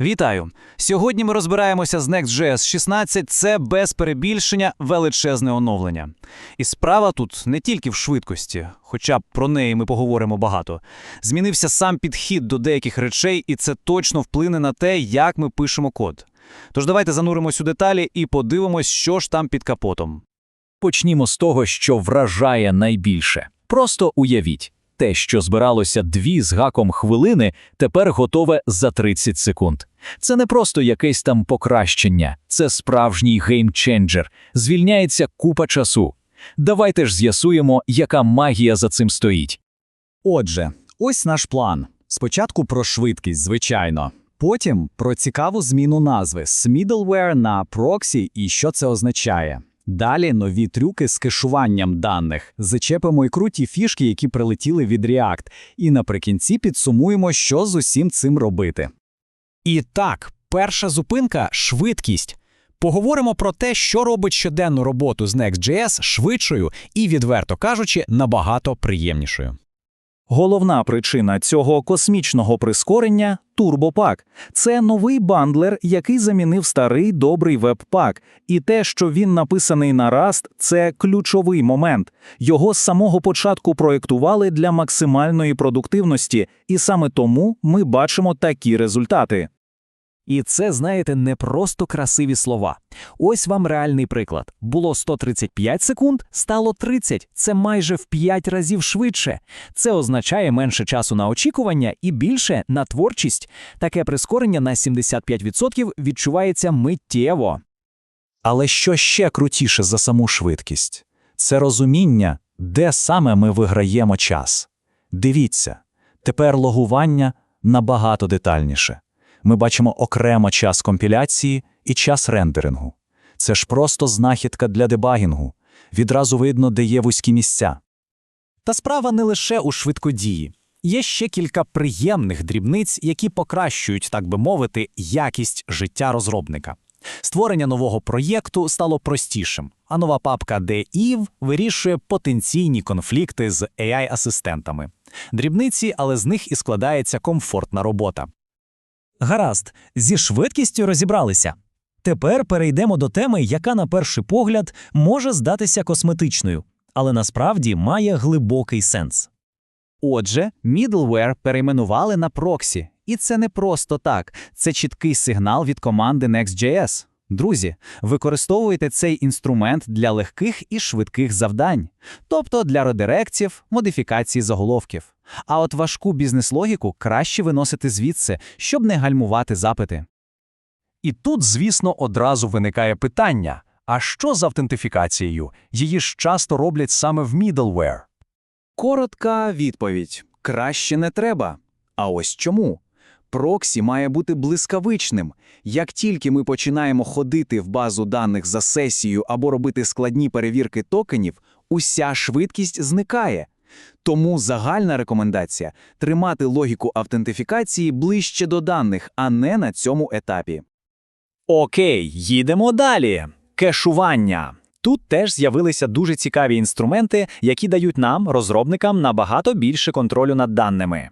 Вітаю! Сьогодні ми розбираємося з Next.js 16. Це без перебільшення величезне оновлення. І справа тут не тільки в швидкості, хоча про неї ми поговоримо багато. Змінився сам підхід до деяких речей, і це точно вплине на те, як ми пишемо код. Тож давайте зануримось у деталі і подивимось, що ж там під капотом. Почнімо з того, що вражає найбільше. Просто уявіть, те, що збиралося дві з гаком хвилини, тепер готове за 30 секунд. Це не просто якесь там покращення, це справжній геймченджер. Звільняється купа часу. Давайте ж з'ясуємо, яка магія за цим стоїть. Отже, ось наш план. Спочатку про швидкість, звичайно. Потім про цікаву зміну назви з middleware на proxy і що це означає. Далі нові трюки з кешуванням даних, зачепимо і круті фішки, які прилетіли від React, і наприкінці підсумуємо, що з усім цим робити. І так, перша зупинка швидкість. Поговоримо про те, що робить щоденну роботу з Next.js швидшою і, відверто кажучи, набагато приємнішою. Головна причина цього космічного прискорення турбопак. Це новий бандлер, який замінив старий добрий веб-пак. І те, що він написаний на Rust, це ключовий момент. Його з самого початку проєктували для максимальної продуктивності, і саме тому ми бачимо такі результати. І це, знаєте, не просто красиві слова. Ось вам реальний приклад. Було 135 секунд, стало 30. Це майже в 5 разів швидше. Це означає менше часу на очікування і більше на творчість. Таке прискорення на 75% відчувається миттєво. Але що ще крутіше за саму швидкість? Це розуміння, де саме ми виграємо час. Дивіться, тепер логування набагато детальніше. Ми бачимо окремо час компіляції і час рендерингу. Це ж просто знахідка для дебагінгу. Відразу видно, де є вузькі місця. Та справа не лише у швидкодії. Є ще кілька приємних дрібниць, які покращують, так би мовити, якість життя розробника. Створення нового проєкту стало простішим, а нова папка DEV вирішує потенційні конфлікти з AI-асистентами. Дрібниці, але з них і складається комфортна робота. Гаразд, зі швидкістю розібралися. Тепер перейдемо до теми, яка на перший погляд може здатися косметичною, але насправді має глибокий сенс. Отже, middleware перейменували на проксі. І це не просто так, це чіткий сигнал від команди Next.js. Друзі, використовуйте цей інструмент для легких і швидких завдань, тобто для редиректів, модифікації заголовків. А от важку бізнес-логіку краще виносити звідси, щоб не гальмувати запити. І тут, звісно, одразу виникає питання: а що з автентифікацією? Її ж часто роблять саме в middleware. Коротка відповідь: краще не треба. А ось чому? Проксі має бути блискавичним. Як тільки ми починаємо ходити в базу даних за сесією або робити складні перевірки токенів, уся швидкість зникає. Тому загальна рекомендація тримати логіку автентифікації ближче до даних, а не на цьому етапі. Окей, їдемо далі. Кешування. Тут теж з'явилися дуже цікаві інструменти, які дають нам, розробникам, набагато більше контролю над даними.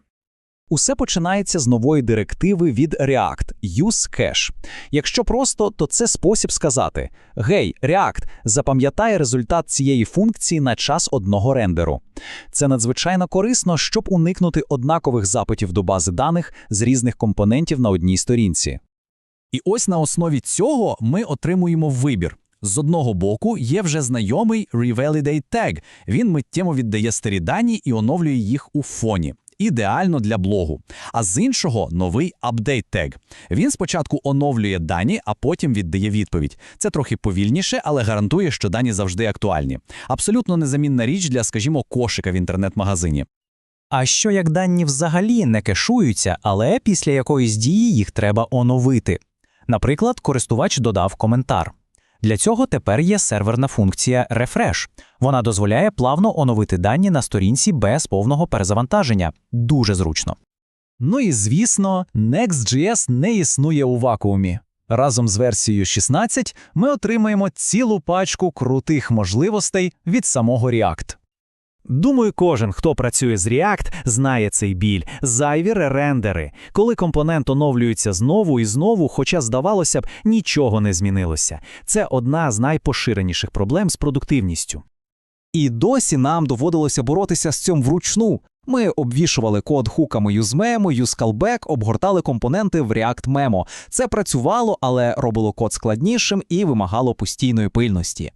Усе починається з нової директиви від React Use Cache. Якщо просто, то це спосіб сказати: Гей, React, запам'ятай результат цієї функції на час одного рендеру. Це надзвичайно корисно, щоб уникнути однакових запитів до бази даних з різних компонентів на одній сторінці. І ось на основі цього ми отримуємо вибір. З одного боку є вже знайомий Revalidate Tag. Він миттєво віддає старі дані і оновлює їх у фоні. Ідеально для блогу. А з іншого новий Update Tag. Він спочатку оновлює дані, а потім віддає відповідь. Це трохи повільніше, але гарантує, що дані завжди актуальні. Абсолютно незамінна річ для, скажімо, кошика в інтернет-магазині. А що як дані взагалі не кешуються, але після якоїсь дії їх треба оновити? Наприклад, користувач додав коментар. Для цього тепер є серверна функція Refresh. Вона дозволяє плавно оновити дані на сторінці без повного перезавантаження. Дуже зручно. Ну і звісно, Next.js не існує у вакуумі. Разом з версією 16 ми отримаємо цілу пачку крутих можливостей від самого React. Думаю, кожен, хто працює з React, знає цей біль. Зайві ререндери. Коли компонент оновлюється знову і знову, хоча, здавалося б, нічого не змінилося. Це одна з найпоширеніших проблем з продуктивністю. І досі нам доводилося боротися з цим вручну. Ми обвішували код хуками useMemo, useCallback, обгортали компоненти в React Memo. Це працювало, але робило код складнішим і вимагало постійної пильності.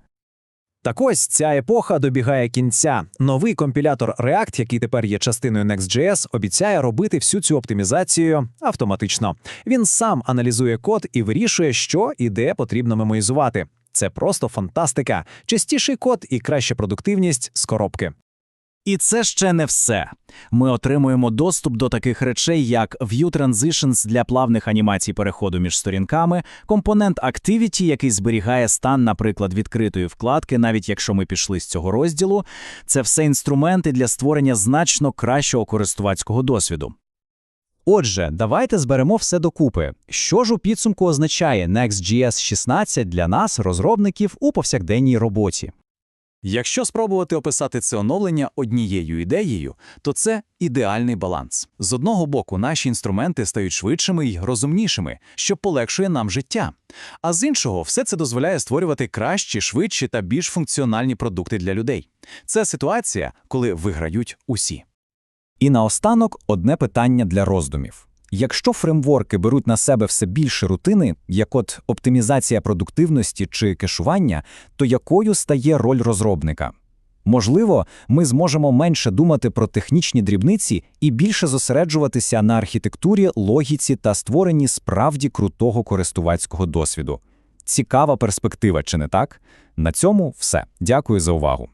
Так ось ця епоха добігає кінця. Новий компілятор React, який тепер є частиною Next.js, обіцяє робити всю цю оптимізацію автоматично. Він сам аналізує код і вирішує, що і де потрібно мемоїзувати. Це просто фантастика. Частіший код і краща продуктивність з коробки. І це ще не все. Ми отримуємо доступ до таких речей, як View Transitions для плавних анімацій переходу між сторінками, компонент Activity, який зберігає стан, наприклад, відкритої вкладки, навіть якщо ми пішли з цього розділу. Це все інструменти для створення значно кращого користувацького досвіду. Отже, давайте зберемо все докупи. Що ж у підсумку означає Next.js 16 для нас, розробників, у повсякденній роботі? Якщо спробувати описати це оновлення однією ідеєю, то це ідеальний баланс. З одного боку, наші інструменти стають швидшими й розумнішими, що полегшує нам життя. А з іншого, все це дозволяє створювати кращі, швидші та більш функціональні продукти для людей. Це ситуація, коли виграють усі. І наостанок одне питання для роздумів. Якщо фреймворки беруть на себе все більше рутини, як от оптимізація продуктивності чи кешування, то якою стає роль розробника? Можливо, ми зможемо менше думати про технічні дрібниці і більше зосереджуватися на архітектурі, логіці та створенні справді крутого користувацького досвіду. Цікава перспектива, чи не так? На цьому все. Дякую за увагу.